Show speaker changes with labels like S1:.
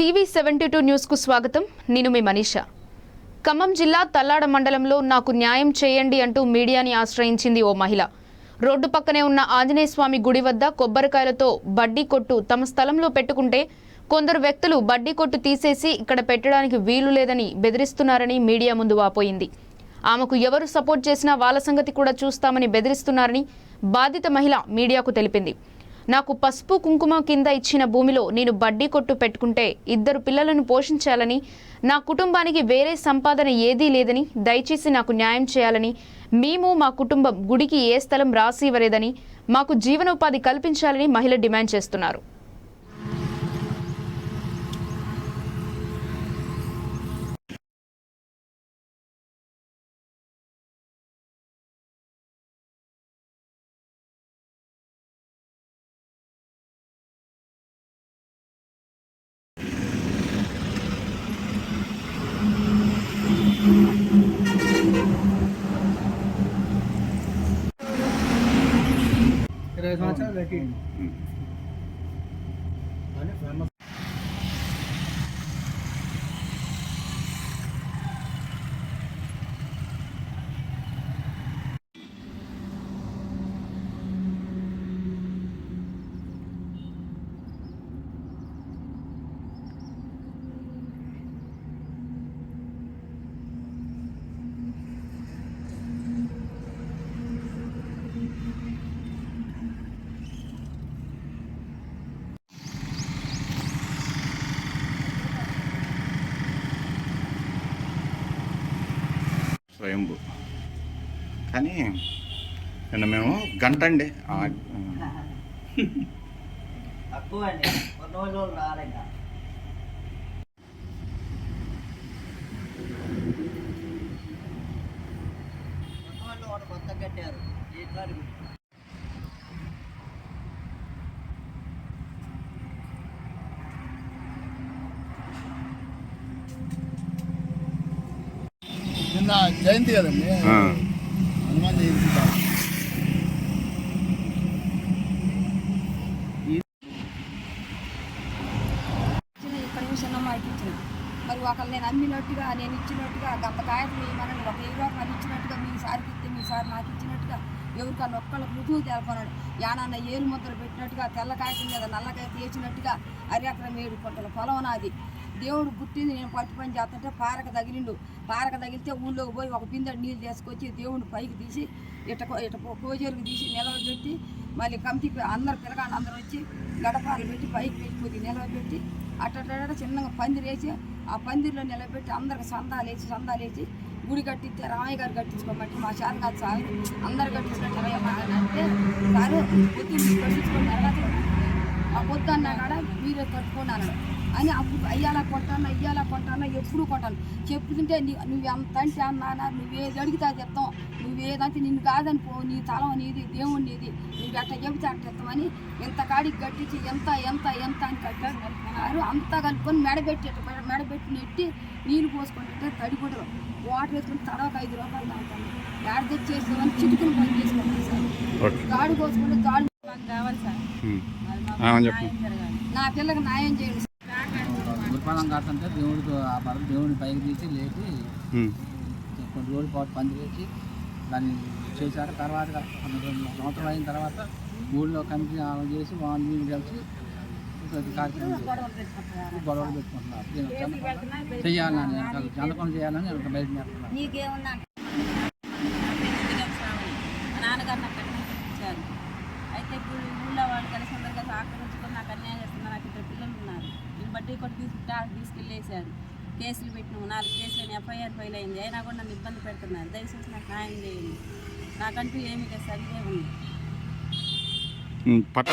S1: TV seventy two న్యూస్కు స్వాగతం. నేను మీ మనీషా. ఖమ్మం జిల్లా తల్లాడ మండలంలో నాకు న్యాయం చేయండి అంటూ మీడియాని ఆశ్రయించింది ఓ మహిళ. రోడ్డు పక్కనే ఉన్న ఆంజనేయ స్వామి గుడి వద్ద కొబ్బరికాయలతో బడ్డీ కొట్టు తమ స్థలంలో పెట్టుకుంటే కొందరు వ్యక్తులు బడ్డీ కొట్టు తీసేసి ఇక్కడ పెట్టడానికి వీలు లేదని బెదిరిస్తున్నారని మీడియా ముందు వాపోయింది. ఆమెకు ఎవరు సపోర్ట్ చేసినా వాళ్ళ సంగతి కూడా చూస్తామని బెదిరిస్తున్నారని బాధిత మహిళ మీడియాకు తెలిపింది. నాకు పసుపు కుంకుమ కింద ఇచ్చిన భూమిలో నేను బడ్డీ కొట్టు పెట్టుకుంటే ఇద్దరు పిల్లలను పోషించాలని నా కుటుంబానికి వేరే సంపాదన ఏదీ లేదని దయచేసి నాకు న్యాయం చేయాలని మేము మా కుటుంబం గుడికి ఏ స్థలం రాసి ఇవ్వలేదని మాకు జీవనోపాధి కల్పించాలని మహిళ డిమాండ్ చేస్తున్నారు.
S2: ఇరవై
S3: స్వయంభు. కానీ నిన్న మేము గంట అండి.
S4: తక్కువ అండి రాలేక వాళ్ళు కొత్త కట్టారు.
S2: నిన్న జయంతి కదండి. హనుమాన్ జయంతి
S5: మరి ఒకళ్ళు నేను అమ్మినట్టుగా నేను ఇచ్చినట్టుగా గంత కాయలు ఇవ్వమని ఒక ఇరవై రూపాయలు ఇచ్చినట్టుగా మీ సార్కి ఇస్తే మీ సార్ నాకు ఇచ్చినట్టుగా ఎవరికన్నా ఒక్కళ్ళకి రుజువు తెలపన్నాడు యానన్న ఏలు ముద్ర పెట్టినట్టుగా తెల్ల కాయల మీద నల్లకాయ తీసినట్టుగా అరెకరం ఏడు పొట్టల పొలం నాది. దేవుడు పుట్టింది నేను పట్టు పని చేస్తుంటే పారక తగిలిండు. పారక తగిలితే ఊళ్ళోకి పోయి ఒక బిందెడు నీళ్ళు తీసుకొచ్చి దేవుడిని పైకి తీసి ఇట ఇట కోజేరుకు తీసి నిలవబెట్టి మళ్ళీ కమిటీకి అందరు పిల్లగాళ్ళు అందరూ వచ్చి గడపాలు పెట్టి పైకి వెళ్ళిపోయి నిలవబెట్టి అట్టట చిన్నగా పందిరి వేసి ఆ పందిరిలో నిలబెట్టి అందరికి సందాలు వేసి సందాలు వేసి గుడి కట్టిస్తే రామయ్య గారు కట్టించుకోమంటే మా చేత కాదు సార్ అందరు కట్టించుకుంటే అంటే సారు పొద్దున్న కట్టించుకుని తర్వాత ఆ పొద్దు అన్నా కాడ మీరే కట్టుకున్నాను అని అప్పుడు అయ్యాలా కొంటాను అయ్యాలా కొంటాను ఎప్పుడు కొంటాను చెప్పుతుంటే నీ నువ్వు ఎంత అంటే అన్నా నువ్వేది అడిగితే అది ఇస్తాం నువ్వేదంటే నిన్ను కాదని పో నీ తలం నీది దేవుడు నీది. నువ్వు ఎట్ట చెబితే అట్ట ఇస్తామని ఇంత కాడికి కట్టించి ఎంత ఎంత ఎంత అని కట్టారు అంతా కలుపుకొని మెడబెట్టి ఇట్ట మెడ- మెడబెట్టి నెట్టి నీళ్ళు పోసుకుంటుంటే తడి కూడా వాటర్ వేసుకుని తడవక ఐదు రూపాయలు తాగుతాను. యాడ తెచ్చేసేవని చిటుకుని పని సార్.
S3: ఓకే.
S5: గాడి కోసుకుంటే గాడి
S6: కావాలి సార్.
S5: నా పిల్లకి న్యాయం చేయండి
S7: గురుపాలం కాటుంటే దేవుడికి ఆ పరం దేవుడిని పైకి తీసి లేపి. కొన్ని రోజుల పాటు పంది వేసి దాన్ని చేశారు తర్వాత సంవత్సరం అయిన తర్వాత ఊళ్ళో కమిటీ ఆమె చేసి వాళ్ళు వీళ్ళు కలిసి కార్యక్రమం. గొడవలు పెట్టుకుంటున్నారు దీనికి చందకం చేయాలని బయట నేర్పుతున్నారు
S5: నీకేమన్నా
S6: మా నాన్నగారు నాకు కట్నం ఇచ్చారు అయితే ఇప్పుడు ఊళ్ళో వాళ్ళు కలిసి అందరు కలిసి ఆక్రమించుకొని నాకు అన్యాయం చేస్తున్నారు నాకు ఇద్దరు పిల్లలు ఉన్నారు నేను కొట్టి తీసుకుంటే తీసుకెళ్ళేసారు కేసులు పెట్టినాము. నాలుగు కేసులు ఎఫ్ఐఆర్ ఫైల్ అయింది. అయినా కూడా నన్ను ఇబ్బంది పెడుతున్నారు. దయచేసి నాకు న్యాయం చేయండి. నాకంటూ ఏమీ లేదు. సార్ ఇదే ఉంది
S3: పట్ట